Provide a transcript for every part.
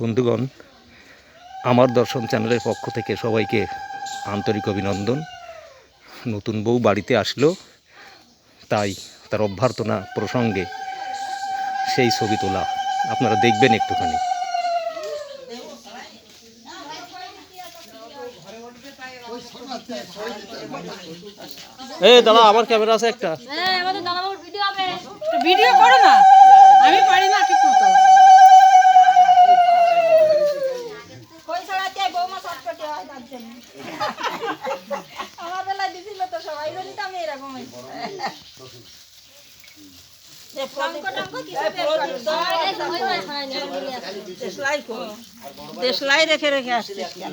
বন্ধুগণ আমার দর্শন চ্যানেলের পক্ষ থেকে সবাইকে আন্তরিক অভিনন্দন। নতুন বউ বাড়িতে আসলো তাই তার অভ্যর্থনা প্রসঙ্গে সেই ছবি তোলা। আপনারা দেখবেন একটুখানি। এই দাদা আমার ক্যামেরা আছে একটা। হ্যাঁ ভিডিও করো না। আমি পারি না আমার বেলায় দিছিল তো সবাই জন্য তো আমি এরকম টঙ্ক কিছু দেশলাই রেখে রেখে আসছিস কেন?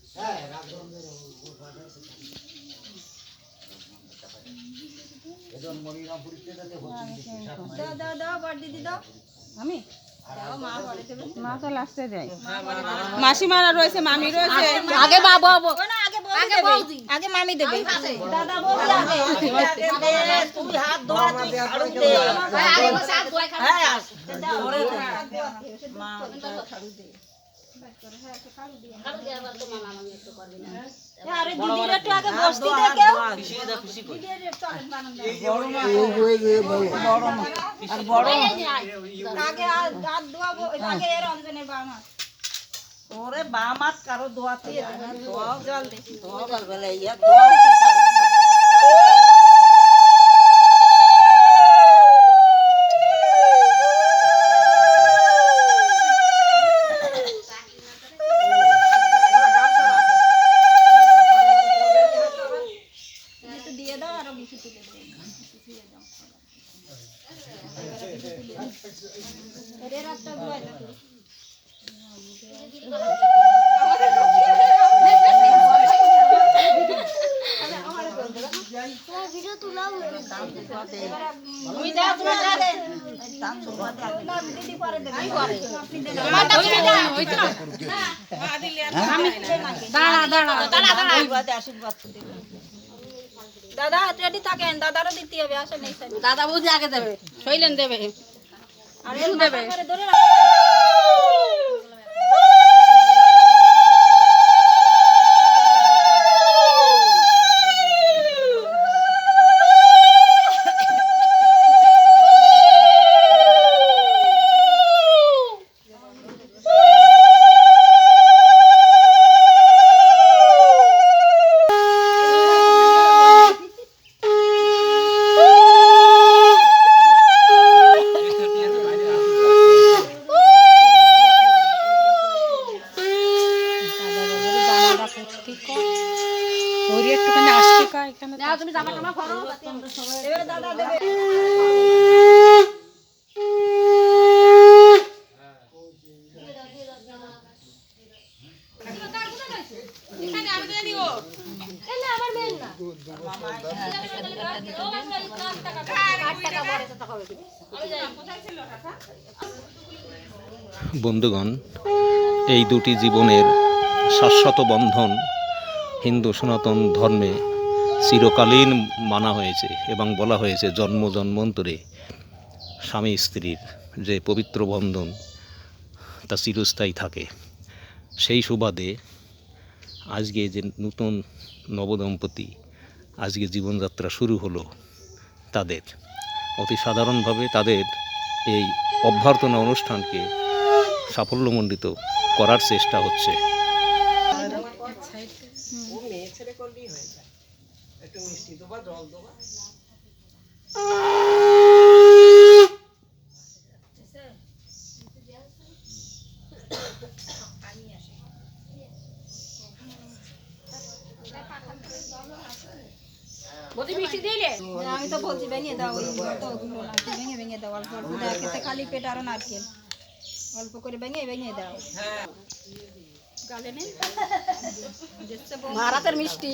দাও দাও দাও বড় দিদি দাও। আমি মা বলে দেবে মা তো লাস্টে মাসিমারা রয়েছে মামি রয়েছে। আগে বাবা আগে বৌদি আগে মামি দেবে। দাদা বৌদি আগে। তুই হাত ধোয়া তুই ঝাড়ু দে। হ্যাঁ আগে ধোয়া। হয়ে বড় আগে হাত হাত ধোয়াবো আগে এর রমজানের বানা ওরে বাম হাত কারও ধোয়াতে ধোয়াও জল দে ধোয়া বলবে না, ইয়া ধোয়াও বেশি তুলে দেবো দাও না, দাঁড়া দাঁড়া দাঁড়া দাঁড়া আশীর্বাদে। দাদা রেডি থাকেন দাদারও দিতে হবে আসেন এই সাইডে দাদা বুঝে আগে দেবে শৈলেন দেবে আর দেবে। ধরে রাখো। এবারে দাদা দেবে। বন্ধুগণ এই দুটি জীবনের শাশ্বত বন্ধন হিন্দু সনাতন ধর্মে চিরকালীন মানা হয়েছে এবং বলা হয়েছে জন্ম জন্মান্তরে স্বামী স্ত্রীর যে পবিত্র বন্ধন, তা চিরস্থায়ী থাকে। সেই সুবাদে আজকে যে নতুন নবদম্পতি আজকে জীবনযাত্রা শুরু হলো তাদের। অতি সাধারণভাবে তাদের এই অভ্যর্থনা অনুষ্ঠানকে সাফল্যমণ্ডিত করার চেষ্টা হচ্ছে বদি মিষ্টি দিলে আমি তো বলছি ভেঙে দাও ভেঙে ভেঙে দাও অল্প অল্প দেওয়া খেতে খালি পেট আরও নারকেল অল্প করে ভেঙে ভেঙে দাও ভারতের মিষ্টি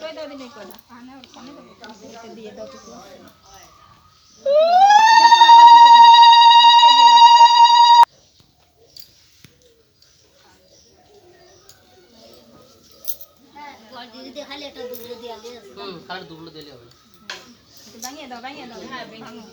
এইটা দাও দিনে দাও দিয়ে দাও কিছু খালি দুগুলো দিলে হবে। ভাঙিয়ে দাও ভাঙিয়ে দাও। হ্যাঁ ভাঙো।